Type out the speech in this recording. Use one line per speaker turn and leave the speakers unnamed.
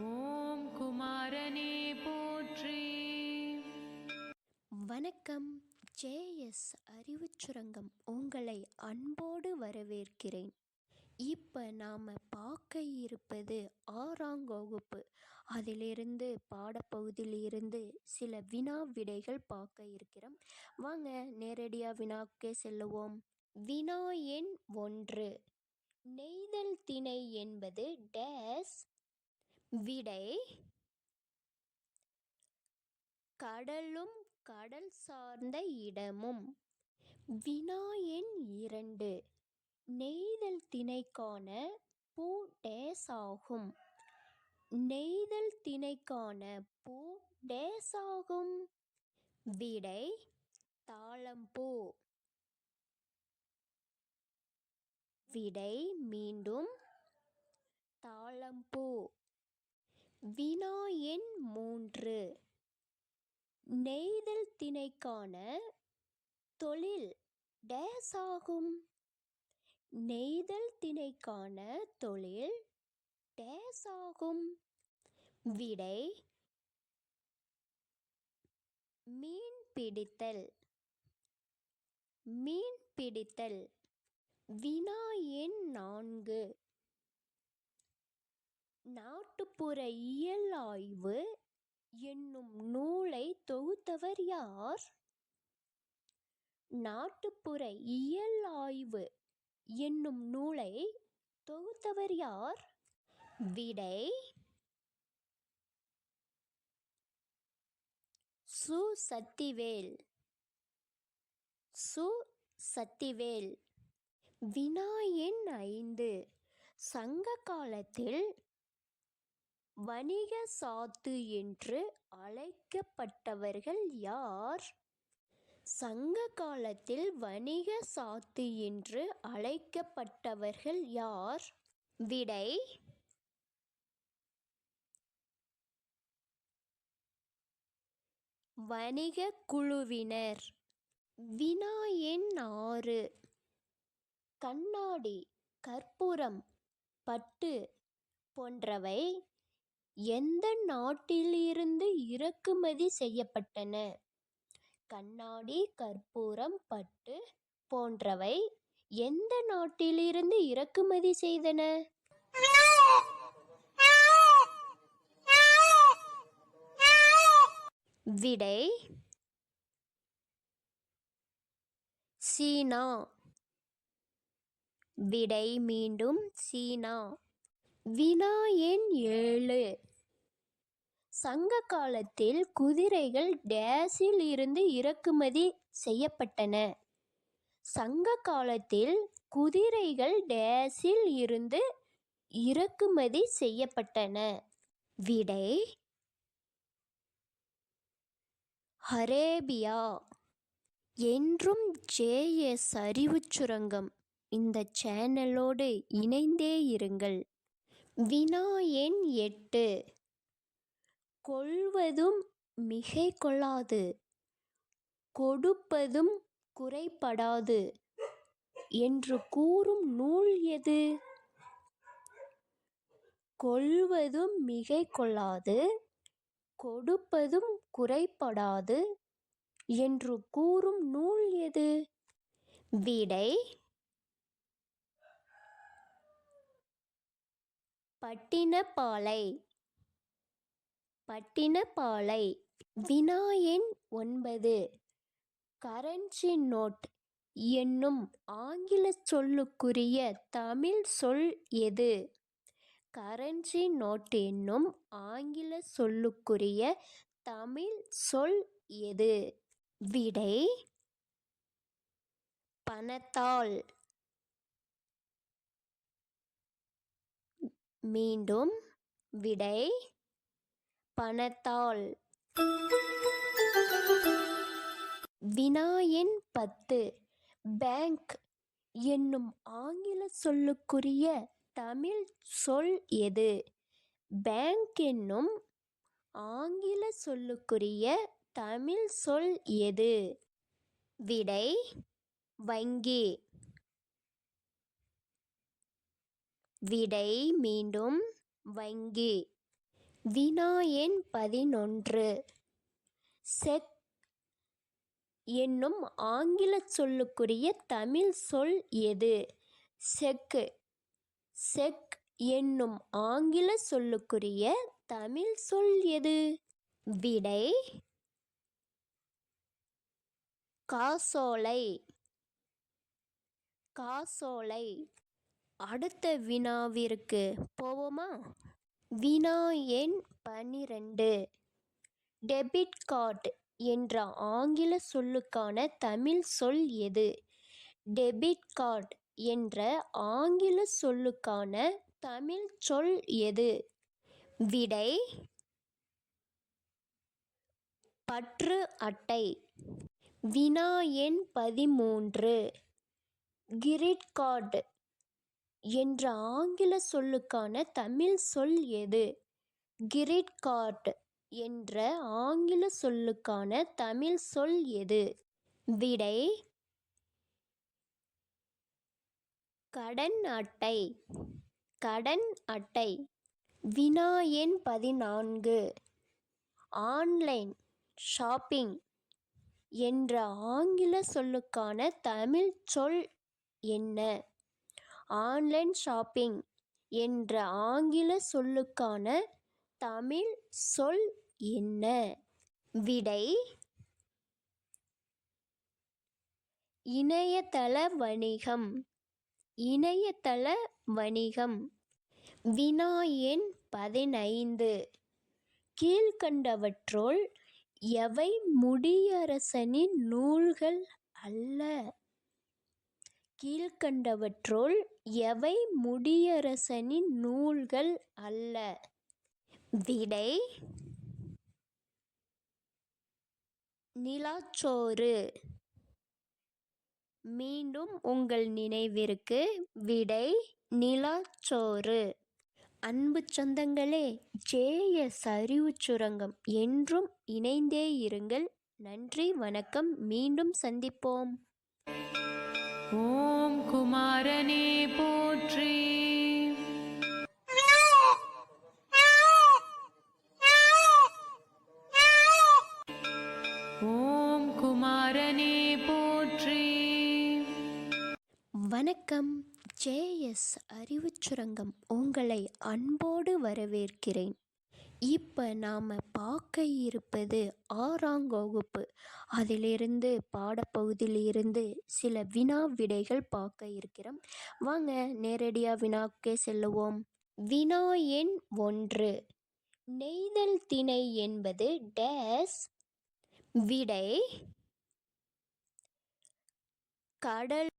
ஓம் குமாரனே போற்றி.
வணக்கம். ஜேஎஸ் அறிவுச் சுரங்கம் உங்களை அன்போடு வரவேற்கிறேன். இப்போ நாம் பார்க்க இருப்பது ஆறாம் வகுப்பு. அதிலிருந்து பாடப்பகுதியிலிருந்து சில வினா விடைகள் பார்க்க இருக்கிறோம். வாங்க நேரடியாக வினாக்கே செல்லுவோம். வினா எண் ஒன்று. நெய்தல் திணை என்பது டேஸ் விடை கடலும் கடல் சார்ந்த இடமும். வினா எண் இரண்டு. நெய்தல் திணைக்கான பூ டேஸ் ஆகும் நெய்தல் திணைக்கான பூ டேஸ் ஆகும் விடை தாளம்பூ. விடை மீண்டும் தாளம்பூ. வினா எண் மூன்று. நெய்தல் திணைக்கான தொழில் டேஸ் ஆகும் நெய்தல் திணைக்கான தொழில் டேஸ் ஆகும் விடை மீன் பிடித்தல். மீன் பிடித்தல். வினா எண் நான்கு. நாட்டுப்புற இயல் ஆய்வு என்னும் நூலை தொகுத்தவர் யார்? நாட்டுப்புற இயல் ஆய்வு என்னும் நூலை தொகுத்தவர் யார்? விடை சு. சத்திவேல். சு. சத்திவேல். வினா எண் ஐந்து. சங்க காலத்தில் வணிக சாத்து என்று அழைக்கப்பட்டவர்கள் யார்? சங்க காலத்தில் வணிக சாத்து என்று அழைக்கப்பட்டவர்கள் யார்? விடை வணிக குழுவினர். வினா எண் ஆறு. கண்ணாடி கற்பூரம் பட்டு போன்றவை எந்த நாட்டிலிருந்து இறக்குமதி செய்யப்பட்டன? கண்ணாடி கற்பூரம் பட்டு போன்றவை எந்த நாட்டிலிருந்து இறக்குமதி செய்தன? விடை சீனா. விடை மீண்டும் சீனா. வினா எண் ஏழு. சங்க காலத்தில் குதிரைகள் டேஸில் இருந்து இறக்குமதி செய்யப்பட்டன. சங்க காலத்தில் குதிரைகள் டேஸில் இருந்து இறக்குமதி செய்யப்பட்டன. விடை அரேபியா என்றும் ஜேஎஸ் அறிவுச் சுரங்கம் இந்த சேனலோடு இணைந்தே இருங்கள். வினா எண் எட்டு. கொள்வதும் மிகை கொள்ளாது கொடுப்பதும் குறைபடாது. என்று கூறும் நூல் எது? கொள்வதும் மிகை கொள்ளாது கொடுப்பதும் குறைபடாது என்று கூறும் நூல் எது? விடை பட்டினப்பாலை. பட்டினப்பாலை. வினா எண் ஒன்பது. Currency note. என்னும் ஆங்கில சொல்லுக்குரிய தமிழ் சொல் எது? கரன்சி நோட் என்னும் ஆங்கில சொல்லுக்குரிய தமிழ் சொல் எது? விடை பணத்தால் மீண்டும் விடை பணத்தாள். வினா பத்து. பேங்க் என்னும் ஆங்கில சொல்லுக்குரிய தமிழ் சொல் எது? பேங்க் என்னும் ஆங்கில சொல்லுக்குரிய தமிழ் சொல் எது? விடை வங்கி. விடை மீண்டும் வங்கி. வினா எண் பதினொன்று. செக் என்னும் ஆங்கில சொல்லுக்குரிய தமிழ் சொல் எது? செக்கு. செக் என்னும் ஆங்கில சொல்லுக்குரிய தமிழ் சொல் எது? விடை காசோலை. காசோலை. அடுத்த வினாவிற்கு போவோமா? வினா எண் பன்னிரெண்டு டெபிட் கார்டு என்ற ஆங்கில சொல்லுக்கான தமிழ் சொல் எது? டெபிட் கார்டு என்ற ஆங்கில சொல்லுக்கான தமிழ் சொல் எது? விடை பற்று அட்டை. வினா எண் பதிமூன்று. கிரிட் கார்டு என்ற ஆங்கில சொல்லுக்கான தமிழ் சொல் எது? கிரிட் கார்ட் என்ற ஆங்கில சொல்லுக்கான தமிழ் சொல் எது? விடை கடன் அட்டை கடன் அட்டை வினா எண் பதினான்கு ஆன்லைன் ஷாப்பிங் என்ற ஆங்கில சொல்லுக்கான தமிழ் சொல் என்ன? ஆன்லைன் ஷாப்பிங் என்ற ஆங்கில சொல்லுக்கான தமிழ் சொல் என்ன? விடை இணையதள வணிகம். இணையதள வணிகம். வினா எண் பதினைந்து. கீழ்கண்டவற்றுள் எவை முடியரசனின் நூல்கள் அல்ல? கீழ்கண்டவற்றுள் எவை முடியரசனின் நூல்கள் அல்ல? விடை நிலாச்சோறு. மீண்டும் உங்கள் நினைவிற்கு விடை நிலாச்சோறு. அன்பு சொந்தங்களே ஜேஎஸ் அறிவுச் சுரங்கம் என்றும் இணைந்தே இருங்கள். நன்றி வணக்கம். மீண்டும் சந்திப்போம்.
ஓ குமாரனே போற்றி. ஓம் குமாரனே போற்றி.
வணக்கம். ஜேஎஸ் அறிவுச் சுரங்கம் உங்களை அன்போடு வரவேற்கிறேன். இப்போ நாம் பார்க்க இருப்பது ஆறாம் வகுப்பு. அதிலிருந்து பாடப்பகுதியிலிருந்து சில வினா விடைகள் பார்க்க இருக்கிறோம். வாங்க நேரடியாக வினாக்கே செல்லுவோம். வினா எண் ஒன்று. நெய்தல் திணை என்பது டேஸ். விடை கடல்